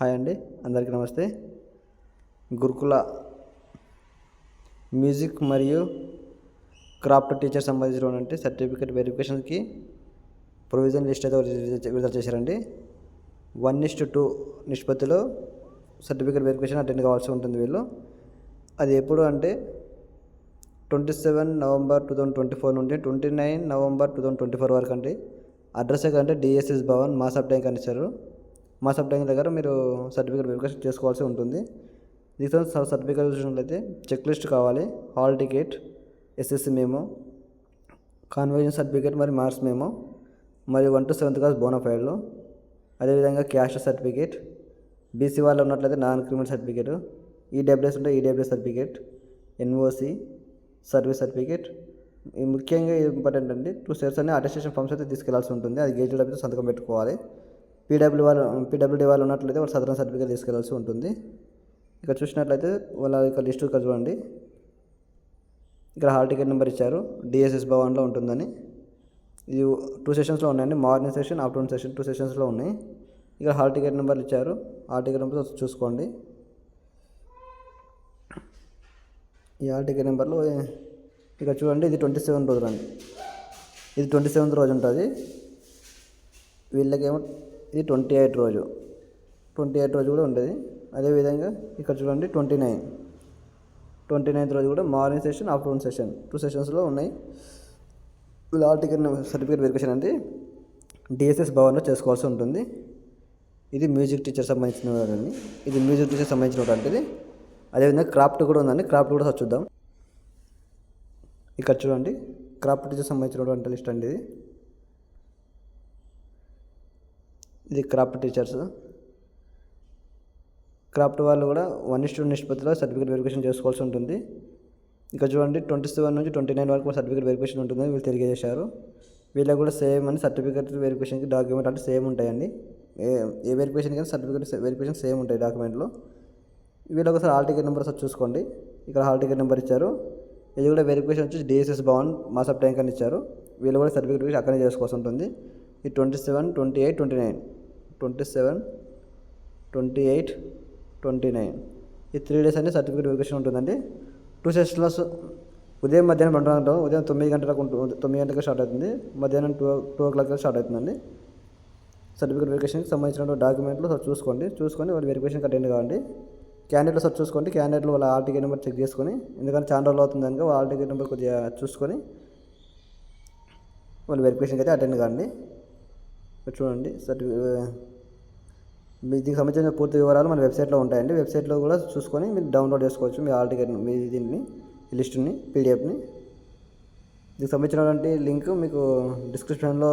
Hi అండి అందరికీ నమస్తే. గురుకుల మ్యూజిక్ మరియు క్రాఫ్ట్ టీచర్ సంబంధించినటువంటి సర్టిఫికేట్ వెరిఫికేషన్కి ప్రొవిజన్ లిస్ట్ అయితే విడుదల- చేశారండి. వన్ ఇస్ట్ టూ నిష్పత్తిలో సర్టిఫికేట్ వెరిఫికేషన్ అటెండ్ కావాల్సి ఉంటుంది వీళ్ళు. అది ఎప్పుడు అంటే twenty seven November two thousand twenty four నుండి twenty nine November two thousand twenty four వరకు అండి. అడ్రస్ కంటే డిఎస్ఎస్ భవన్ మాస్ ట్యాంక్ అని ఇచ్చారు మాసప్ ట్యాంక్ దగ్గర మీరు సర్టిఫికేట్ వెరిఫికేషన్ చేసుకోవాల్సి ఉంటుంది. దీంతో సర్టిఫికేట్ చూసినట్లయితే చెక్ లిస్ట్ కావాలి హాల్ టికెట్ ఎస్ఎస్సి మేము కాన్వర్జన్ సర్టిఫికేట్ మరి మార్క్స్ మేమో మరియు వన్ టు సెవెంత్ క్లాస్ బోనఫైడ్లు అదేవిధంగా క్యాస్ట్ సర్టిఫికేట్ బీసీ వాళ్ళు ఉన్నట్లయితే నాన్ క్రిమినల్ సర్టిఫికేట్ ఈడబ్ల్యూఎస్ ఉంటే EWS certificate NOC service certificate ముఖ్యంగా ఇంపార్టెంట్ అండి టూ స్టేట్స్ అనే అటెస్టేషన్ ఫామ్స్ అయితే తీసుకెళ్ళాల్సి ఉంటుంది. అది గేజ్డ్ సంతకం పెట్టుకోవాలి. పీడబ్ల్యూ వాళ్ళు పీడబ్ల్యూడీ వాళ్ళు ఉన్నట్లయితే వాళ్ళు సదరన్ సర్టిఫికేట్ తీసుకెళ్ళాల్సి ఉంటుంది. ఇక్కడ చూసినట్లయితే వాళ్ళ యొక్క లిస్టు ఇక్కడ చూడండి. ఇక్కడ హాల్ టికెట్ నెంబర్ ఇచ్చారు. డిఎస్ఎస్ భవన్లో ఉంటుందని. ఇది టూ సెషన్స్లో ఉన్నాయండి. Morning session afternoon session two సెషన్స్లో ఉన్నాయి. ఇక్కడ హాల్ టికెట్ నెంబర్లు ఇచ్చారు. హాల్ టికెట్ నెంబర్ చూసుకోండి. ఈ హాల్ టికెట్ నెంబర్లో ఇక్కడ చూడండి ఇది ట్వంటీ సెవెన్ రోజులు అండి ఇది ట్వంటీ సెవెంత్ రోజు ఉంటుంది. వీళ్ళకేమో ఇది ట్వంటీ ఎయిట్ రోజు. ట్వంటీ ఎయిట్ రోజు కూడా ఉంటుంది. అదేవిధంగా ఇక్కడ చూడండి ట్వంటీ నైన్. ట్వంటీ నైన్త్ రోజు కూడా morning session afternoon session. Two సెషన్స్లో ఉన్నాయి. వీళ్ళ టికెట్ సర్టిఫికేట్ వెరిఫికేషన్ అంటే డిఎస్ఎస్ భవన్లో చేసుకోవాల్సి ఉంటుంది. ఇది మ్యూజిక్ టీచర్ సంబంధించిన అండి. ఇది మ్యూజిక్ టీచర్ సంబంధించినటువంటిది అదేవిధంగా క్రాఫ్ట్ కూడా ఉందండి. క్రాఫ్ట్ కూడా చూద్దాం. ఇక్కడ చూడండి. క్రాఫ్ట్ టీచర్ సంబంధించినటువంటి లిస్ట్ అండి ఇది. ఇది క్రాఫ్ట్ టీచర్స్. క్రాఫ్ట్ వాళ్ళు కూడా వన్ ఇస్ టూ నిష్పత్తిలో సర్టిఫికేట్ వెరిఫికేషన్ చేసుకోవాల్సి ఉంటుంది. ఇక చూడండి ట్వంటీ సెవెన్ నుంచి ట్వంటీ నైన్ వరకు సర్టిఫికేట్ వెరిఫికేషన్ ఉంటుందని వీళ్ళు తెలియజేశారు. వీళ్ళకి కూడా సేమ్ అని సర్టిఫికేట్ వెరిఫికేషన్కి డాక్యుమెంట్ అంటే సేమ్ ఉంటాయండి. ఏ ఏ వెరిఫికేషన్ కానీ సర్టిఫికేట్ వెరిఫికేషన్ సేమ్ ఉంటాయి డాక్యుమెంట్లో వీళ్ళు ఒకసారి హాల్ టికెట్ నెంబర్ ఒకసారి చూసుకోండి. ఇక్కడ హాల్ టికెట్ నెంబర్ ఇచ్చారు. ఇది కూడా వెరిఫికేషన్ వచ్చి డిఎస్ఎస్ భవన్ మాసప్ ట్యాంక్ అని ఇచ్చారు. వీళ్ళు కూడా సర్టిఫికేట్ అక్కడనే చేసుకోవాల్సి ఉంటుంది. ఈ twenty seven twenty eight twenty nine twenty seven twenty eight twenty nine. ఈ త్రీ డేస్ అనేది సర్టిఫికేట్ వెరిఫికేషన్ ఉంటుందండి. టూ సెషన్స్ ఉదయం మధ్యాహ్నం రెండు గంటలు ఉదయం తొమ్మిది గంటలకు ఉంటుంది తొమ్మిది గంటలకు స్టార్ట్ అవుతుంది. మధ్యాహ్నం two two o'clock start అవుతుందండి. సర్టిఫికేట్ వెరిఫికేషన్కి సంబంధించిన డాక్యుమెంట్లు సార్ చూసుకోండి. చూసుకొని వాళ్ళు వెరిఫికేషన్కి అటెండ్ కావండి. క్యాండిడేట్లు సార్ చూసుకోండి. క్యాండిడేట్లు వాళ్ళ ఆల్ టికెట్ నెంబర్ చెక్ చేసుకొని ఎందుకంటే చాలా రోజులు అవుతుంది కనుక వాళ్ళ ఆల్ టికెట్ నెంబర్ కొద్దిగా చూసుకొని వాళ్ళు వెరిఫికేషన్కి అయితే అటెండ్ కావండి ఇక్కడ చూడండి. సర్టిఫికేట్ మీ దీనికి సంబంధించిన పూర్తి వివరాలు మన వెబ్సైట్లో ఉంటాయండి. వెబ్సైట్లో కూడా చూసుకొని మీరు డౌన్లోడ్ చేసుకోవచ్చు మీ ఆల్ టికెట్ మీ దీన్ని లిస్టుని పీడిఎఫ్ని. దీనికి సంబంధించినటువంటి లింక్ మీకు డిస్క్రిప్షన్లో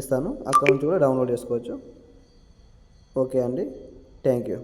ఇస్తాను. అక్కడ నుంచి కూడా డౌన్లోడ్ చేసుకోవచ్చు. ఓకే అండి. Thank you.